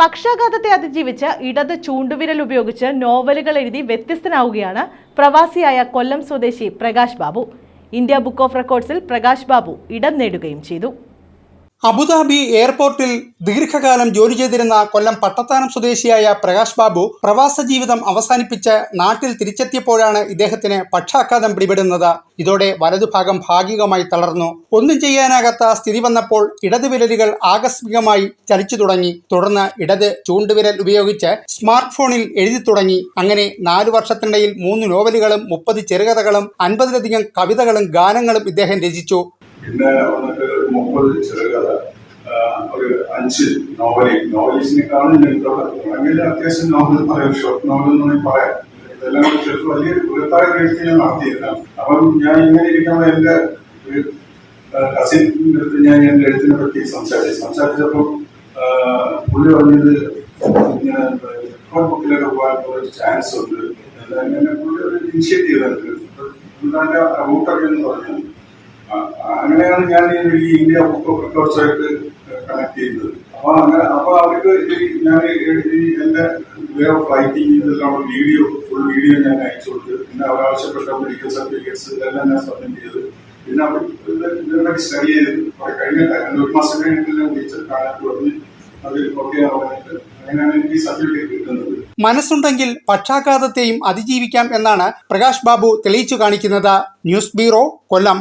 പക്ഷാഘാതത്തെ അതിജീവിച്ച് ഇടത് ചൂണ്ടുവിരൽ ഉപയോഗിച്ച് നോവലുകൾ എഴുതി വ്യത്യസ്തനാവുകയാണ് പ്രവാസിയായ കൊല്ലം സ്വദേശി Prakash Babu. India book of റെക്കോർഡ്സിൽ Prakash Babu ഇടം നേടുകയും ചെയ്തു. അബുദാബി എയർപോർട്ടിൽ ദീർഘകാലം ജോലി ചെയ്തിരുന്ന കൊല്ലം പട്ടത്താനം സ്വദേശിയായ പ്രകാശ് ബാബു പ്രവാസ ജീവിതം അവസാനിപ്പിച്ച് നാട്ടിൽ തിരിച്ചെത്തിയപ്പോഴാണ് ഇദ്ദേഹത്തിന് പക്ഷാഘാതം പിടിപെടുന്നത്. ഇതോടെ വലതുഭാഗം ഭാഗികമായി തളർന്നു. ഒന്നും ചെയ്യാനാകാത്ത സ്ഥിതി വന്നപ്പോൾ ഇടത് വിരലുകൾ ആകസ്മികമായി ചലിച്ചു തുടങ്ങി. തുടർന്ന് ഇടത് ചൂണ്ടുവിരൽ ഉപയോഗിച്ച് സ്മാർട്ട് ഫോണിൽ എഴുതി തുടങ്ങി. അങ്ങനെ നാലു വർഷത്തിനിടയിൽ മൂന്ന് നോവലുകളും മുപ്പത് ചെറുകഥകളും അൻപതിലധികം കവിതകളും ഗാനങ്ങളും ഇദ്ദേഹം രചിച്ചു. മുപ്പത് ചെറുകഥ ഒരു അഞ്ച് നോവലി നോവലിസ്റ്റിനെക്കാളും ഞങ്ങൾക്ക് അല്ലെങ്കിൽ അത്യാവശ്യം നോവൽ പറയാം ഷോർട്ട് നോവൽ എന്ന് പറയാം. ഇതെല്ലാം ചേർത്ത് വലിയ ബൃഹത്തായ എഴുത്ത് ഞാൻ നടത്തിയിരുന്നതാണ് അപ്പം ഞാൻ ഇങ്ങനെ ഇരിക്കുമ്പോൾ ഒരു കസിന്റെ അടുത്ത് ഞാൻ എന്റെ എഴുത്തിനെ പറ്റി സംസാരിച്ചു. സംസാരിച്ചപ്പോൾ പുള്ളി പറഞ്ഞത് ബുക്കിലൊക്കെ പോകാനുള്ള ഒരു ചാൻസ് ഉണ്ട്. പുള്ളി ഒരു ഇനിഷ്യേറ്റീവ് ചെയ്തിട്ടുണ്ട്. റൂട്ടൊക്കെ എന്ന് പറഞ്ഞു അങ്ങനെയാണ് ഞാൻ ഈ ഇന്ത്യ ഓഫ് കണക്ട് ചെയ്യുന്നത്. അപ്പൊ അങ്ങനെ അപ്പൊ അവർക്ക് ഞാൻ എന്റെ വേ ഓഫ് റൈറ്റിംഗ് ഇതെല്ലാം വീഡിയോ ഫുൾ വീഡിയോ ഞാൻ അയച്ചു കൊടുത്ത്. പിന്നെ അവർ ആവശ്യപ്പെട്ട മെഡിക്കൽ സർട്ടിഫിക്കറ്റ്സ് ഇതെല്ലാം ഞാൻ സബ്മിറ്റ് ചെയ്ത്. പിന്നെ അവർ ഇതിനെ സ്റ്റഡി ചെയ്ത്. കഴിഞ്ഞ ഒരു മാസം കഴിഞ്ഞിട്ട് ടീച്ചർ കാണാൻ പറഞ്ഞ് അത് ഓക്കെ ആവാനായിട്ട് മനസ്സുണ്ടെങ്കിൽ പക്ഷാഘാതത്തെയും അതിജീവിക്കാം എന്നാണ് പ്രകാശ് ബാബു തെളിയിച്ചു കാണിക്കുന്നത്. News bureau Kollam.